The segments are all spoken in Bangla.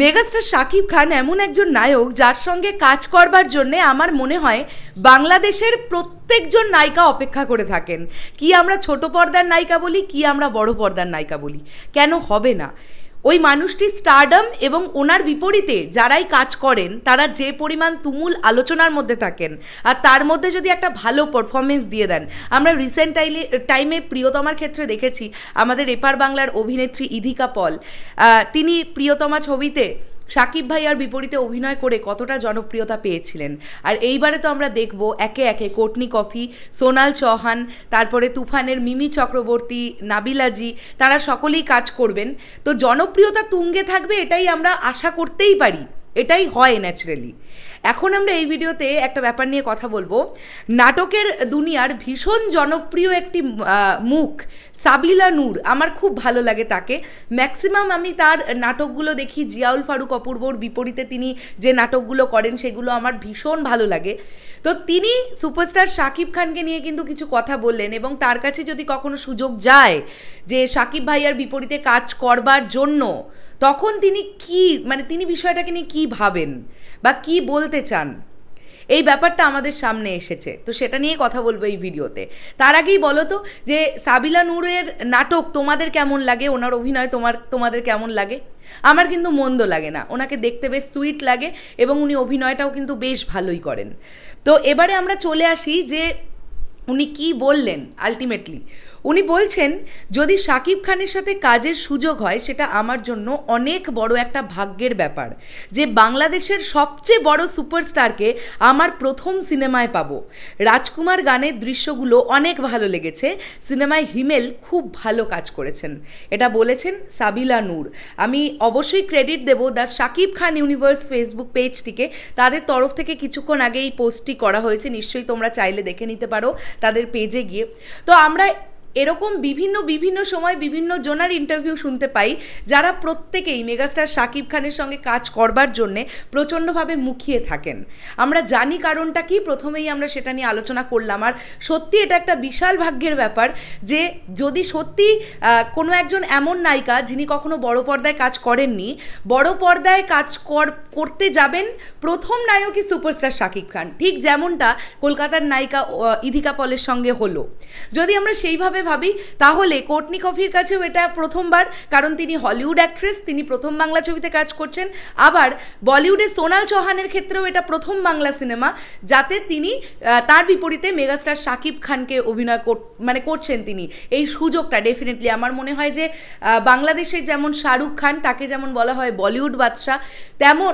মেগাস্টার শাকিব খান এমন একজন নায়ক যার সঙ্গে কাজ করবার জন্যে আমার মনে হয় বাংলাদেশের প্রত্যেকজন নায়িকা অপেক্ষা করে থাকেন। কি আমরা ছোট পর্দার নায়িকা বলি, কি আমরা বড় পর্দার নায়িকা বলি? কেন হবে না? ওই মানুষটি স্টারডম এবং ওনার বিপরীতে যারাই কাজ করেন, তারা যে পরিমাণ তুমুল আলোচনার মধ্যে থাকেন আর তার মধ্যে যদি একটা ভালো পারফরমেন্স দিয়ে দেন। আমরা রিসেন্ট টাইলে টাইমে প্রিয়তমার ক্ষেত্রে দেখেছি আমাদের এপার বাংলার অভিনেত্রী ইধিকা পল। তিনি প্রিয়তমা ছবিতে সাকিব ভাইয়ার বিপরীতে অভিনয় করে কতটা জনপ্রিয়তা পেয়েছিলেন। আর এইবারে তো আমরা দেখব একে একে কোটনি কফি, সোনাল চৌহান, তারপরে তুফানের মিমি চক্রবর্তী নাবিলাজি তারা সকলেই কাজ করবেন। তো জনপ্রিয়তা তুঙ্গে থাকবে এটাই আমরা আশা করতেই পারি। এটাই হয় ন্যাচারালি এখন আমরা এই ভিডিওতে একটা ব্যাপার নিয়ে কথা বলব। নাটকের দুনিয়ার ভীষণ জনপ্রিয় একটি মুখ সাবিলা নূর। আমার খুব ভালো লাগে তাকে। ম্যাক্সিমাম আমি তার নাটকগুলো দেখি, জিয়াউল ফারুক অপূর্বর বিপরীতে তিনি যে নাটকগুলো করেন সেগুলো আমার ভীষণ ভালো লাগে। তো তিনি সুপারস্টার শাকিব খানকে নিয়ে কিন্তু কিছু কথা বললেন এবং তার কাছে যদি কখনো সুযোগ যায় যে শাকিব ভাইয়ার বিপরীতে কাজ করবার জন্য তখন তিনি কি মানে তিনি বিষয়টাকে নিয়ে কী ভাবেন বা কি বলতে চান, এই ব্যাপারটা আমাদের সামনে এসেছে। তো সেটা নিয়ে কথা বলব এই ভিডিওতে। তার আগেই বলো তো যে সাবিলা নূরের নাটক তোমাদের কেমন লাগে? ওনার অভিনয় তোমার, তোমাদের কেমন লাগে? আমার কিন্তু মন্দ লাগে না। ওনাকে দেখতে বেশ সুইট লাগে এবং উনি অভিনয়টাও কিন্তু বেশ ভালোই করেন। তো এবারে আমরা চলে আসি যে উনি কি বললেন আলটিমেটলি উনি বলছেন, যদি শাকিব খানের সাথে কাজের সুযোগ হয়, সেটা আমার জন্য অনেক বড় একটা ভাগ্যের ব্যাপার যে বাংলাদেশের সবচেয়ে বড় সুপারস্টারকে আমার প্রথম সিনেমায় পাবো। রাজকুমার গানের দৃশ্যগুলো অনেক ভালো লেগেছে, সিনেমায় হিমেল খুব ভালো কাজ করেছেন। এটা বলেছেন সাবিলা নূর। আমি অবশ্যই ক্রেডিট দেবো the Shakib Khan universe Facebook পেজটিকে তাদের তরফ থেকে কিছুক্ষণ আগে এই পোস্টটি করা হয়েছে, নিশ্চয়ই তোমরা চাইলে দেখে নিতে পারো। তাদের পেজে গিয়ে। তো আমরা এরকম বিভিন্ন বিভিন্ন সময় বিভিন্ন জনার ইন্টারভিউ শুনতে পাই, যারা প্রত্যেকেই মেগাস্টার শাকিব খানের সঙ্গে কাজ করবার জন্যে প্রচণ্ডভাবে মুখিয়ে থাকেন। আমরা জানি কারণটা কি, প্রথমেই আমরা সেটা নিয়ে আলোচনা করলাম। আর সত্যি এটা একটা বিশাল ভাগ্যের ব্যাপার যে যদি সত্যি কোনো একজন এমন নায়িকা যিনি কখনো বড় পর্দায় কাজ করেননি, বড় পর্দায় কাজ কর, করতে যাবেন প্রথম নায়কই সুপারস্টার শাকিব খান। ঠিক যেমনটা কলকাতার নায়িকা ইধিকা পলের সঙ্গে হলো। যদি আমরা সেইভাবে ভাবি, তাহলে কোটনি কফির কাছেও এটা প্রথমবার, কারণ তিনি হলিউড অ্যাক্ট্রেস, তিনি প্রথম বাংলা ছবিতে কাজ করছেন। আবার বলিউডে সোনাল চৌহানের ক্ষেত্রেও এটা প্রথম বাংলা সিনেমা, যাতে তিনি তার বিপরীতে মেগাস্টার শাকিব খানকে অভিনয় মানে করছেন তিনি। এই সুযোগটা ডেফিনেটলি আমার মনে হয় যে বাংলাদেশে যেমন শাহরুখ খান, তাকে যেমন বলা হয় বলিউড বাদশাহ, তেমন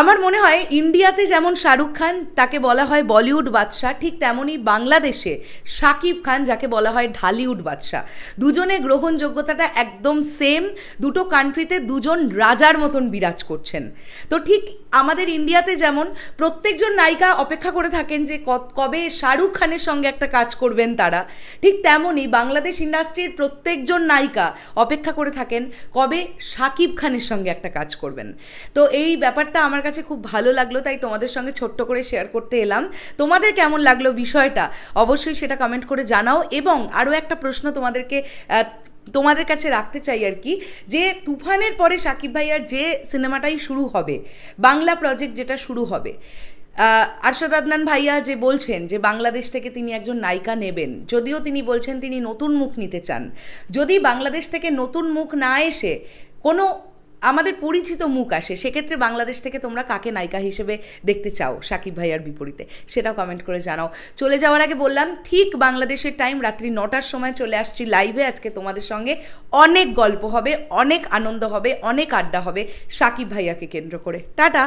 আমার মনে হয় ইন্ডিয়াতে যেমন শাহরুখ খান তাকে বলা হয় বলিউড বাদশাহ, ঠিক তেমনই বাংলাদেশে শাকিব খান যাকে বলা হয় ঢালিউড বাদশাহ। দুজনে গ্রহণযোগ্যতাটা একদম সেম দুটো কান্ট্রিতে দুজন রাজার মতন বিরাজ করছেন। তো ঠিক আমাদের ইন্ডিয়াতে যেমন প্রত্যেকজন নায়িকা অপেক্ষা করে থাকেন যে কবে শাহরুখ খানের সঙ্গে একটা কাজ করবেন তারা, ঠিক তেমনই বাংলাদেশ ইন্ডাস্ট্রির প্রত্যেকজন নায়িকা অপেক্ষা করে থাকেন কবে শাকিব খানের সঙ্গে একটা কাজ করবেন। তো এই ব্যাপারটা আমার কাছে খুব ভালো লাগল, তাই তোমাদের সঙ্গে ছোট্ট করে শেয়ার করতে এলাম। তোমাদের কেমন লাগল বিষয়টা? অবশ্যই সেটা কমেন্ট করে জানাও এবং আরও একটা প্রশ্ন তোমাদেরকে তোমাদের কাছে রাখতে চাই আর কি, যে তুফানের পরে সাকিব ভাইয়ার যে সিনেমাটাই শুরু হবে, বাংলা প্রজেক্ট যেটা শুরু হবে আরশাদ আদনান ভাইয়া যে বলছেন যে বাংলাদেশ থেকে তিনি একজন নায়িকা নেবেন, যদিও তিনি বলছেন তিনি নতুন মুখ নিতে চান, যদি বাংলাদেশ থেকে নতুন মুখ না এসে কোনো আমাদের পরিচিত মুখ আসে, সেক্ষেত্রে বাংলাদেশ থেকে তোমরা কাকে নায়িকা হিসেবে দেখতে চাও সাকিব ভাইয়ার বিপরীতে? সেটাও কমেন্ট করে জানাও। চলে যাওয়ার আগে বললাম, ঠিক বাংলাদেশের টাইম রাত্রি নটার সময় চলে আসছি লাইভে আজকে তোমাদের সঙ্গে অনেক গল্প হবে, অনেক আনন্দ হবে, অনেক আড্ডা হবে সাকিব ভাইয়াকে কেন্দ্র করে। টাটা!